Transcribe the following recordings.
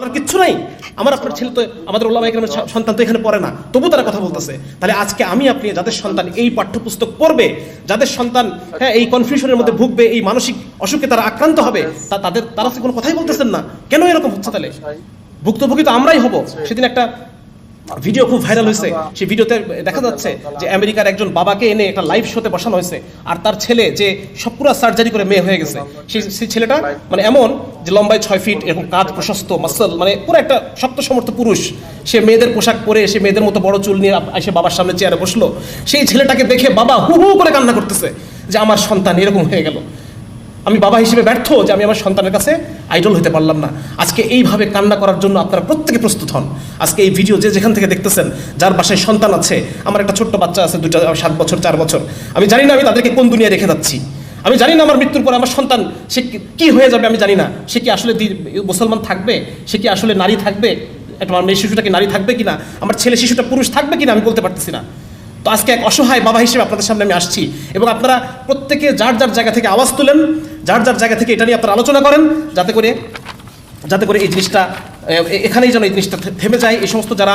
বলার কিচ্ছু নাই। আমার আপনার ছেলে তো আমাদের ওলামা একরামের সন্তান তো এখানে পড়ে না। তবু তারা কথা বলতেছে। তাহলে আজকে আমি আপনি যাদের সন্তান এই পাঠ্যপুস্তক পড়বে যাদের সন্তান হ্যাঁ এই কনফিউশনের মধ্যে ভুগবে এই মানসিক অসুখে তারা আক্রান্ত হবে তা তাদের তারা কোনো কথাই বলতেছেন না? কেন এরকম হচ্ছে তাহলে? ভুক্তভোগী তো আমরাই হব। সেদিন একটা ভিডিও খুব ভাইরাল হয়েছে সেই ভিডিওতে দেখা যাচ্ছে যে আমেরিকার একজন বাবাকে এনে একটা লাইভ শোতে বসানো হয়েছে আর তার ছেলে যে সব পুরো সার্জারি করে মেয়ে হয়ে গেছে। সেই ছেলেটা মানে এমন যে লম্বায় ছয় ফিট এরকম কাঁধ প্রশস্ত মাসল মানে পুরো একটা শক্ত সমর্থ পুরুষ। সে মেয়েদের পোশাক পরে সে মেয়েদের মতো বড় চুল নিয়ে এসে বাবার সামনে চেয়ারে বসল। সেই ছেলেটাকে দেখে বাবা হু হু করে কান্না করতেছে যে আমার সন্তান এরকম হয়ে গেল। আমি বাবা হিসেবে ব্যর্থ যে আমি আমার সন্তানের কাছে আইডল হতে পারলাম না। আজকে এইভাবে কান্না করার জন্য আপনারা প্রত্যেকে প্রস্তুত হন। আজকে এই ভিডিও যে যেখান থেকে দেখতেছেন, যার বাসায় সন্তান আছে, আমার একটা ছোট্ট বাচ্চা আছে দুটা সাত বছর, চার বছর। আমি জানি না আমি তাদেরকে কোন দুনিয়ায় রেখে যাচ্ছি। আমি জানি না আমার মৃত্যুর পর আমার সন্তান, সে কি- হয়ে যাবে আমি জানি না। সে কি আসলে মুসলমান থাকবে? সে কি আসলে নারী থাকবে? একটা মেয়ে শিশুটা কি নারী থাকবে কিনা? আমার ছেলে শিশুটা পুরুষ থাকবে কিনা আমি বলতে পারতেছি না। তো আজকে এক অসহায় বাবা হিসেবে আপনাদের সামনে আমি আসছি। এবং আপনারা প্রত্যেকে যার যার জায়গা থেকে আওয়াজ তুলেন যার যার জায়গা থেকে এটা নিয়ে আপনারা আলোচনা করেন, যাতে করে যাতে করে এই জিনিসটা এখানেই যেন এই জিনিসটা থেমে যায়। এই সমস্ত যারা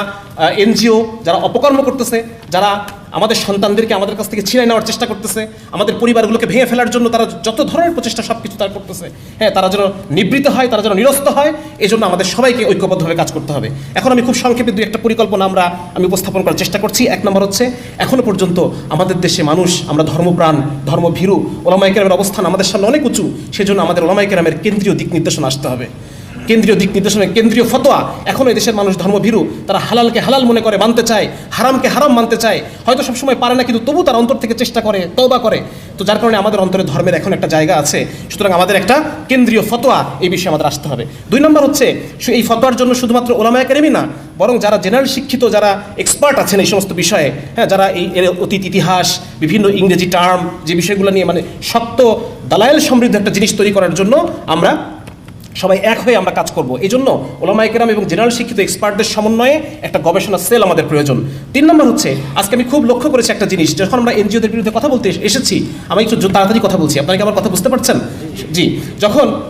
এনজিও, যারা অপকর্ম করতেছে, যারা আমাদের সন্তানদেরকে আমাদের কাছ থেকে ছিনাই নেওয়ার চেষ্টা করতেছে, আমাদের পরিবারগুলোকে ভেঙে ফেলার জন্য তারা যত ধরনের প্রচেষ্টা সব কিছু তারা করতেছে হ্যাঁ তারা যেন নিবৃত হয়, তারা যেন নিরস্ত হয় এই জন্য আমাদের সবাইকে ঐক্যবদ্ধভাবে কাজ করতে হবে। এখন আমি খুব সংক্ষেপে দুই একটা পরিকল্পনা আমরা, আমি উপস্থাপন করার চেষ্টা করছি। এক নম্বর হচ্ছে, এখনও পর্যন্ত আমাদের দেশে মানুষ, আমরা ধর্মপ্রাণ, ধর্মভীরু ওলামাইকেরামের অবস্থান আমাদের সামনে অনেক উঁচু, সেজন্য আমাদের ওলামাইকেরামের কেন্দ্রীয় দিক নির্দেশনা আসতে হবে। কেন্দ্রীয় দিক নির্দেশনা কেন্দ্রীয় ফতোয়া। এখনও দেশের মানুষ ধর্মভীরু। তারা হালালকে হালাল মনে করে, মানতে চায়। হারামকে হারাম মানতে চায়। হয়তো সবসময় পারে না, কিন্তু তবু তার অন্তর থেকে চেষ্টা করে, তওবা করে। তো যার কারণে আমাদের অন্তরে ধর্মের এখন একটা জায়গা আছে। সুতরাং আমাদের একটা কেন্দ্রীয় ফতোয়া এই বিষয়ে আমাদের আসতে হবে। দুই নম্বর হচ্ছে এই ফতোয়ার জন্য শুধুমাত্র ওলামা একাডেমি না, বরং যারা জেনারেল শিক্ষিত, যারা এক্সপার্ট আছেন এই সমস্ত বিষয়ে হ্যাঁ যারা এই অতীত ইতিহাস, বিভিন্ন ইংরেজি টার্ম, যে বিষয়গুলো নিয়ে মানে শক্ত দালায়াল সমৃদ্ধ একটা জিনিস তৈরি করার জন্য আমরা সবাই এক হয়ে আমরা কাজ করব। এই জন্য ওলামাইকেরাম এবং জেনারেল শিক্ষিত এক্সপার্টদের সমন্বয়ে একটা গবেষণা সেল আমাদের প্রয়োজন। তিন নম্বর হচ্ছে, আজকে আমি খুব লক্ষ্য করেছি একটা জিনিস, যখন আমরা এনজিওদের বিরুদ্ধে কথা বলতে এস- এসেছি, আমি একটু তাড়াতাড়ি কথা বলছি, আপনারা কি আমার কথা বুঝতে পারছেন? জি, যখন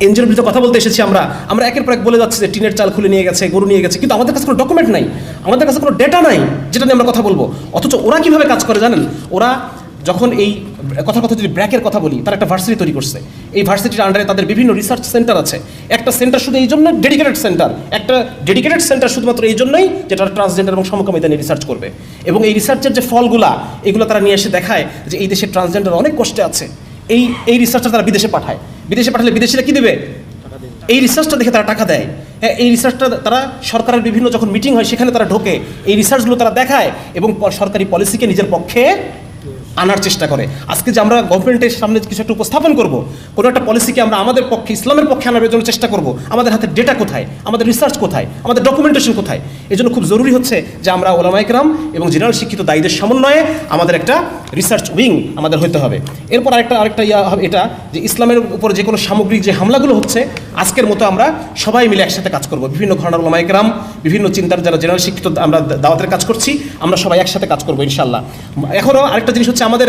এনজিওর বিরুদ্ধে কথা বলতে এসেছি আমরা আমরা একের পর এক বলে যাচ্ছি যে টিনের চাল খুলে নিয়ে গেছে, গরু নিয়ে গেছে, কিন্তু আমাদের কাছে কোনো ডকুমেন্ট নাই, আমাদের কাছে কোনো ডেটা নাই, যেটা নিয়ে আমরা কথা বলব। অথচ ওরা কীভাবে কাজ করে জানেন? ওরা যখন এই কথা কথা যদি ব্র্যাকের কথা বলি, তারা একটা ভার্সিটি তৈরি করছে। এই ভার্সিটির আন্ডারে তাদের বিভিন্ন রিসার্চ সেন্টার আছে। একটা সেন্টার শুধু এই জন্য ডেডিকেটেড সেন্টার একটা ডেডিকেটেড সেন্টার শুধুমাত্র এই জন্যই যেটা ট্রান্সজেন্ডার এবং সমকামিতা নিয়ে রিসার্চ করবে। এবং এই রিসার্চের যে ফলগুলা, এগুলো তারা নিয়ে এসে দেখায় যে এই দেশের ট্রান্সজেন্ডার অনেক কষ্টে আছে। এই এই রিসার্চটা তারা বিদেশে পাঠায়। বিদেশে পাঠালে বিদেশিরা কি দেবে? এই রিসার্চটা দেখে তারা টাকা দেয়। হ্যাঁ এই রিসার্চটা তারা সরকারের বিভিন্ন যখন মিটিং হয়, সেখানে তারা ঢোকে। এই রিসার্চগুলো তারা দেখায় এবং সরকারি পলিসিকে নিজের পক্ষে আনার চেষ্টা করে। আজকে যে আমরা গভর্নমেন্টের সামনে কিছু একটা উপস্থাপন করব, কোনো একটা পলিসিকে আমরা আমাদের পক্ষে, ইসলামের পক্ষে আনার জন্য চেষ্টা করব। আমাদের হাতে ডেটা কোথায়? আমাদের রিসার্চ কোথায়? আমাদের ডকুমেন্টেশন কোথায়? এই জন্য খুব জরুরি হচ্ছে যে আমরা ওলামাইকরাম এবং জেনারেল শিক্ষিত দায়ীদের সমন্বয়ে আমাদের একটা রিসার্চ উইং আমাদের হতে হবে। এরপর আরেকটা আরেকটা ইয়া হবে এটা, যে ইসলামের উপর যে কোনো সামগ্রিক যে হামলাগুলো হচ্ছে, আজকের মতো আমরা সবাই মিলে একসাথে কাজ করব। বিভিন্ন ঘটনার ওলামাইকরাম বিভিন্ন চিন্তার যারা জেনারেল শিক্ষিত, আমরা দাওয়াতের কাজ করছি, আমরা সবাই একসাথে কাজ করব ইনশাল্লাহ এখনও আরেকটা জিনিস হচ্ছে আমাদের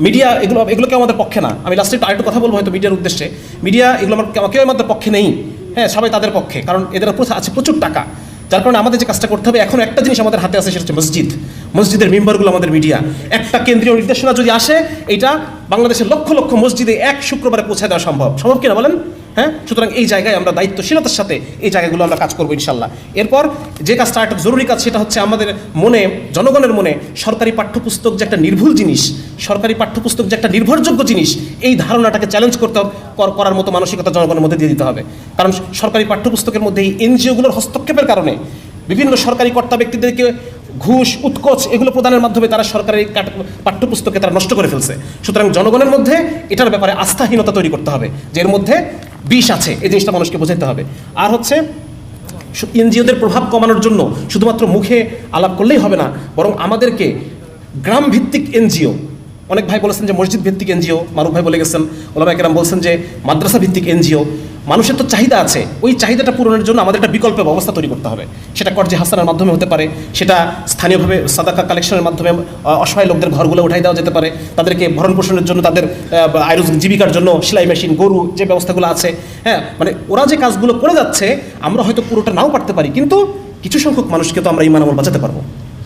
মিডিয়া, এগুলো এগুলো কেউ আমাদের পক্ষে না। আমি লাস্টে আরেকটু কথা বলব হয়তো মিডিয়ার উদ্দেশ্যে। মিডিয়া এগুলো আমার কেউ আমাদের পক্ষে নেই। হ্যাঁ সবাই তাদের পক্ষে। কারণ এদের আছে প্রচুর টাকা। যার কারণে আমাদের যে কাজটা করতে হবে, এখন একটা জিনিস আমাদের হাতে আসে সেটা হচ্ছে মসজিদ। মসজিদের মেম্বারগুলো আমাদের মিডিয়া। একটা কেন্দ্রীয় নির্দেশনা যদি আসে, এটা বাংলাদেশের লক্ষ লক্ষ মসজিদে এক শুক্রবারে পৌঁছে দেওয়া সম্ভব। সম্ভব কিনা বলেন? হ্যাঁ? সুতরাং এই জায়গায় আমরা দায়িত্বশীলতার সাথে এই জায়গাগুলো আমরা কাজ করব ইনশাল্লাহ এরপর যে কাজটা একটা জরুরি কাজ, সেটা হচ্ছে আমাদের মনে, জনগণের মনে সরকারি পাঠ্যপুস্তক যে একটা নির্ভুল জিনিস, সরকারি পাঠ্যপুস্তক যে একটা নির্ভরযোগ্য জিনিস, এই ধারণাটাকে চ্যালেঞ্জ করতে করার মতো মানসিকতা জনগণের মধ্যে দিয়ে দিতে হবে। কারণ সরকারি পাঠ্যপুস্তকের মধ্যে এই এনজিওগুলোর হস্তক্ষেপের কারণে বিভিন্ন সরকারি কর্তা ব্যক্তিদেরকে ঘুষ, উৎকোচ এগুলো প্রদানের মাধ্যমে তারা সরকারের পাঠ্যপুস্তকে তারা নষ্ট করে ফেলছে। সুতরাং জনগণের মধ্যে এটার ব্যাপারে আস্থাহীনতা তৈরি করতে হবে, যে এর মধ্যে বিষ আছে, এই জিনিসটা মানুষকে বোঝাতে হবে। আর হচ্ছে এনজিওদের প্রভাব কমানোর জন্য শুধুমাত্র মুখে আলাপ করলেই হবে না, বরং আমাদেরকে গ্রাম ভিত্তিক এনজিও, অনেক ভাই বলেছেন যে মসজিদ ভিত্তিক এনজিও, মারুফ ভাই বলে গেছেন ওলামা একরাম বলছেন যে মাদ্রাসা ভিত্তিক এনজিও মানুষের তো চাহিদা আছে। ওই চাহিদাটা পূরণের জন্য আমাদের একটা বিকল্প ব্যবস্থা তৈরি করতে হবে। সেটা কর্জে হাসানের মাধ্যমে হতে পারে, সেটা স্থানীয়ভাবে সাদাকা কালেকশনের মাধ্যমে অসহায় লোকদের ঘরগুলো উঠাই দেওয়া যেতে পারে, তাদেরকে ভরণ পোষণের জন্য তাদের আয় জীবিকার জন্য সেলাই মেশিন গরু যে ব্যবস্থাগুলো আছে হ্যাঁ মানে ওরা যে কাজগুলো করে যাচ্ছে, আমরা হয়তো পুরোটা নাও পারতে পারি, কিন্তু কিছু সংখ্যক মানুষকে তো আমরা ইমান আমল বাঁচাতে পারব।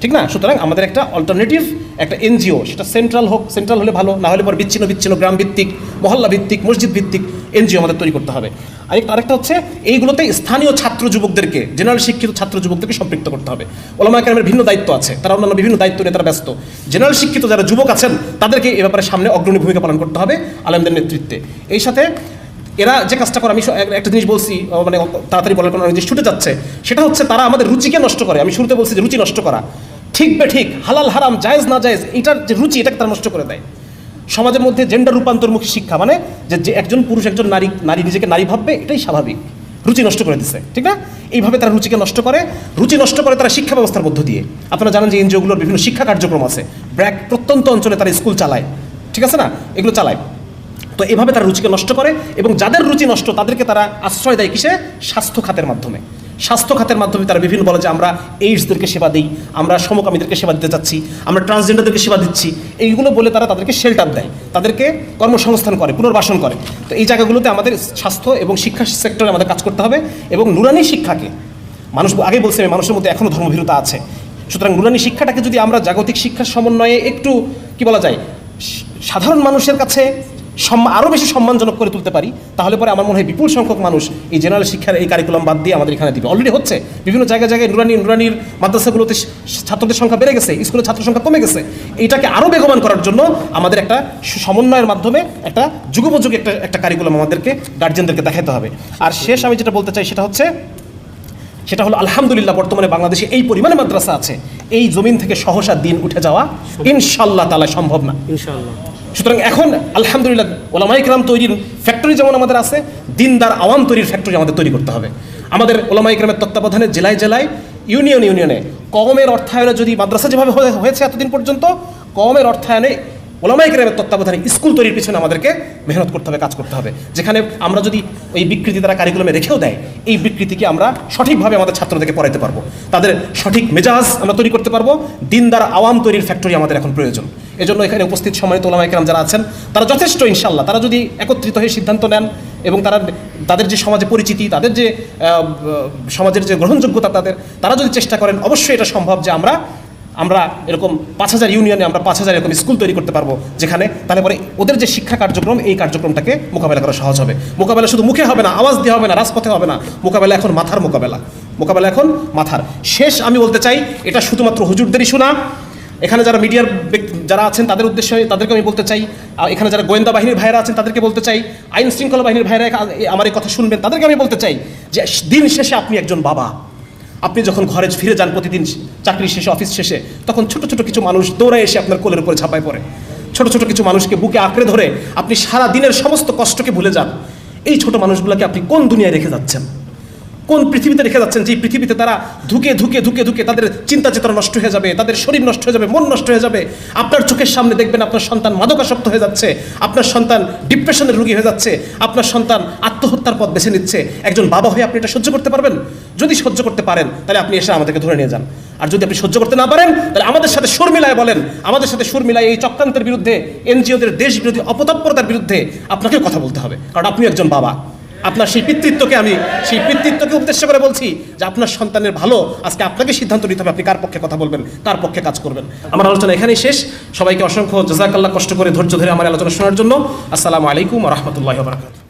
ঠিক না? সুতরাং আমাদের একটা অল্টারনেটিভ একটা এনজিও সেটা সেন্ট্রাল হোক সেন্ট্রাল হলে ভালো, না হলে পর বিচ্ছিন্ন বিচ্ছিন্ন গ্রাম ভিত্তিক মহল্লা ভিত্তিক মসজিদ ভিত্তিক এনজিও আমাদের তৈরি করতে হবে। আরেকটা আরেকটা হচ্ছে, এইগুলোতে স্থানীয় ছাত্র যুবকদেরকে জেনারেল শিক্ষিত ছাত্র যুবকদেরকে সম্পৃক্ত করতে হবে। ওলামা কেরামের ভিন্ন দায়িত্ব আছে, তারা অন্যান্য বিভিন্ন দায়িত্ব নিয়ে তারা ব্যস্ত। জেনারেল শিক্ষিত যারা যুবক আছেন, তাদেরকে এ ব্যাপারে সামনে অগ্রণী ভূমিকা পালন করতে হবে আলেমদের নেতৃত্বে। এই সাথে এরা যে কাজটা করে, আমি একটা জিনিস বলছি মানে তাড়াতাড়ি বলার কোনো জিনিস ছুটে যাচ্ছে, সেটা হচ্ছে তারা আমাদের রুচিকে নষ্ট করে। আমি শুরুতে বলছি যে রুচি নষ্ট করা। ঠিক বে ঠিক, হালাল, হারাম, জায়েজ, না জায়েজ এটার যে রুচি, এটাকে তারা নষ্ট করে দেয়। সমাজের মধ্যে জেন্ডার রূপান্তরমুখী শিক্ষা মানে যে একজন পুরুষ, একজন নারী নারী নিজেকে নারী ভাববে, এটাই স্বাভাবিক। রুচি নষ্ট করে দিচ্ছে ঠিক না? এইভাবে তারা রুচিকে নষ্ট করে। রুচি নষ্ট করে তারা শিক্ষা ব্যবস্থার মধ্য দিয়ে। আপনারা জানেন যে এনজিওগুলোর বিভিন্ন শিক্ষা কার্যক্রম আছে। ব্র্যাক প্রত্যন্ত অঞ্চলে তারা স্কুল চালায়, ঠিক আছে না? এগুলো চালায়। তো এভাবে তারা রুচিকে নষ্ট করে এবং যাদের রুচি নষ্ট, তাদেরকে তারা আশ্রয় দেয় কিসে? স্বাস্থ্য খাতের মাধ্যমে। স্বাস্থ্য খাতের মাধ্যমে তারা বিভিন্ন বলে যে, আমরা এইডসদেরকে সেবা দিই, আমরা সমকামীদেরকে সেবা দিতে চাচ্ছি, আমরা ট্রান্সজেন্ডারদেরকে সেবা দিচ্ছি। এইগুলো বলে তারা তাদেরকে শেল্টার দেয়, তাদেরকে কর্মসংস্থান করে, পুনর্বাসন করে। তো এই জায়গাগুলোতে আমাদের স্বাস্থ্য এবং শিক্ষা সেক্টরে আমাদের কাজ করতে হবে এবং নুরানি শিক্ষাকে, মানুষ আগে বলছে, মানুষের মধ্যে এখনও ধর্মভীরতা আছে। সুতরাং নুরানি শিক্ষাটাকে যদি আমরা জাগতিক শিক্ষার সমন্বয়ে একটু, কি বলা যায়, সাধারণ মানুষের কাছে আরও বেশি সম্মানজনক করে তুলতে পারি তাহলে পরে আমার মনে হয় বিপুল সংখ্যক মানুষ এই জেনারেল শিক্ষার এই কারিকুলাম বাদ দিয়ে আমাদের এখানে দিবে। অলরেডি হচ্ছে। বিভিন্ন জায়গায় জায়গায় নুরানি নুরানির মাদ্রাসাগুলোতে ছাত্রদের সংখ্যা বেড়ে গেছে স্কুলের ছাত্র সংখ্যা কমে গেছে। এটাকে আরও বেগবান করার জন্য আমাদের একটা সমন্বয়ের মাধ্যমে একটা যুগোপযোগী একটা একটা কারিকুলাম আমাদেরকে গার্জিয়ানদেরকে দেখাতে হবে। আর শেষ আমি যেটা বলতে চাই সেটা হচ্ছে সেটা হলো আলহামদুলিল্লাহ বর্তমানে বাংলাদেশে এই পরিমাণে মাদ্রাসা আছে। এই জমিন থেকে সহসা দিন উঠে যাওয়া ইনশাল্লাহ তালা সম্ভব না। ইনশাআল্লাহ সুতরাং এখন, আলহামদুলিল্লাহ ওলামাই কেরাম তৈরির ফ্যাক্টরি যেমন আমাদের আছে, দিনদার আওয়াম তৈরির ফ্যাক্টরি আমাদের তৈরি করতে হবে। আমাদের ওলামাই কেরামের তত্ত্বাবধানে জেলায় জেলায় ইউনিয়ন ইউনিয়নে কমের অর্থায়নে যদি মাদ্রাসা যেভাবে হয়ে- হয়েছে এতদিন পর্যন্ত কমের অর্থায়নে ওলামাই কেরামের তত্ত্বাবধানে স্কুল তৈরির পিছনে আমাদেরকে মেহনত করতে হবে, কাজ করতে হবে। যেখানে আমরা যদি ওই বিকৃতি তারা কারিকুলামে রেখেও দেয়, এই বিকৃতিকে আমরা সঠিকভাবে আমাদের ছাত্রদেরকে পড়াইতে পারব। তাদের সঠিক মেজাজ আমরা তৈরি করতে পারব। দিনদার আওয়াম তৈরির ফ্যাক্টরি আমাদের এখন প্রয়োজন। এজন্য এখানে উপস্থিত সময় তোলামাই কেরাম যারা আছেন, তারা যথেষ্ট ইনশাল্লাহ তারা যদি একত্রিত হয়ে সিদ্ধান্ত নেন এবং তারা তাদের যে সমাজে পরিচিতি, তাদের যে সমাজের যে গ্রহণযোগ্যতা তাদের, তারা যদি চেষ্টা করেন, অবশ্যই এটা সম্ভব যে আমরা আমরা এরকম পাঁচ হাজার ইউনিয়নে আমরা পাঁচ হাজার এরকম স্কুল তৈরি করতে পারব, যেখানে তাহলে পরে ওদের যে শিক্ষা কার্যক্রম, এই কার্যক্রমটাকে মোকাবেলা করা সহজ হবে। মোকাবেলা শুধু মুখে হবে না, আওয়াজ দিয়ে হবে না, রাজপথে হবে না। মোকাবেলা এখন মাথার মোকাবেলা। মোকাবেলা এখন মাথার। শেষ আমি বলতে চাই, এটা শুধুমাত্র হুজুরদেরই শোনা। এখানে যারা মিডিয়ার যারা আছেন, তাদের উদ্দেশ্যে তাদেরকে আমি বলতে চাই এখানে যারা গোয়েন্দা বাহিনীর ভাইরা আছেন, তাদেরকে বলতে চাই, আইন শৃঙ্খলা বাহিনীর ভাইরা আমার এই কথা শুনবেন, তাদেরকে আমি বলতে চাই যে, দিন শেষে আপনি একজন বাবা। আপনি যখন ঘরে ফিরে যান প্রতিদিন চাকরি শেষে অফিস শেষে, তখন ছোট ছোট কিছু মানুষ দৌড়ায় এসে আপনার কোলের উপরে ঝাঁপায় পড়ে। ছোট ছোট কিছু মানুষকে বুকে আঁকড়ে ধরে আপনি সারা দিনের সমস্ত কষ্টকে ভুলে যান। এই ছোট মানুষগুলোকে আপনি কোন দুনিয়ায় রেখে যাচ্ছেন? কোন পৃথিবীতে রেখে যাচ্ছেন যে পৃথিবীতে তারা ধুকে ধুকে ধুকে ধুকে তাদের চিন্তা চেতনা নষ্ট হয়ে যাবে, তাদের শরীর নষ্ট হয়ে যাবে, মন নষ্ট হয়ে যাবে। আপনার চোখের সামনে দেখবেন আপনার সন্তান মাদকাসক্ত হয়ে যাচ্ছে, আপনার সন্তান ডিপ্রেশনের রোগী হয়ে যাচ্ছে, আপনার সন্তান আত্মহত্যার পথ বেছে নিচ্ছে। একজন বাবা হয়ে আপনি এটা সহ্য করতে পারবেন? যদি সহ্য করতে পারেন, তাহলে আপনি এসে আমাদেরকে ধরে নিয়ে যান। আর যদি আপনি সহ্য করতে না পারেন, তাহলে আমাদের সাথে সুর মিলায় বলেন, আমাদের সাথে সুর মিলায় এই চক্রান্তের বিরুদ্ধে, এনজিওদের দেশ বিরোধী অপতৎপরতার বিরুদ্ধে আপনাকেও কথা বলতে হবে। কারণ আপনি একজন বাবা। আপনার সেই পিতৃত্বকে আমি, সেই পিতৃত্বকে উদ্দেশ্য করে বলছি যে আপনার সন্তানের ভালো আজকে আপনাকে সিদ্ধান্ত নিতে হবে। আপনি কার পক্ষে কথা বলবেন? কার পক্ষে কাজ করবেন? আমার আলোচনা এখানেই শেষ। সবাইকে অসংখ্য জাজাকাল্লাহ কষ্ট করে ধৈর্য ধরে আমার আলোচনা শোনার জন্য। আসসালামু আলাইকুম রহমতুল্লাহ বারাকাতুহ।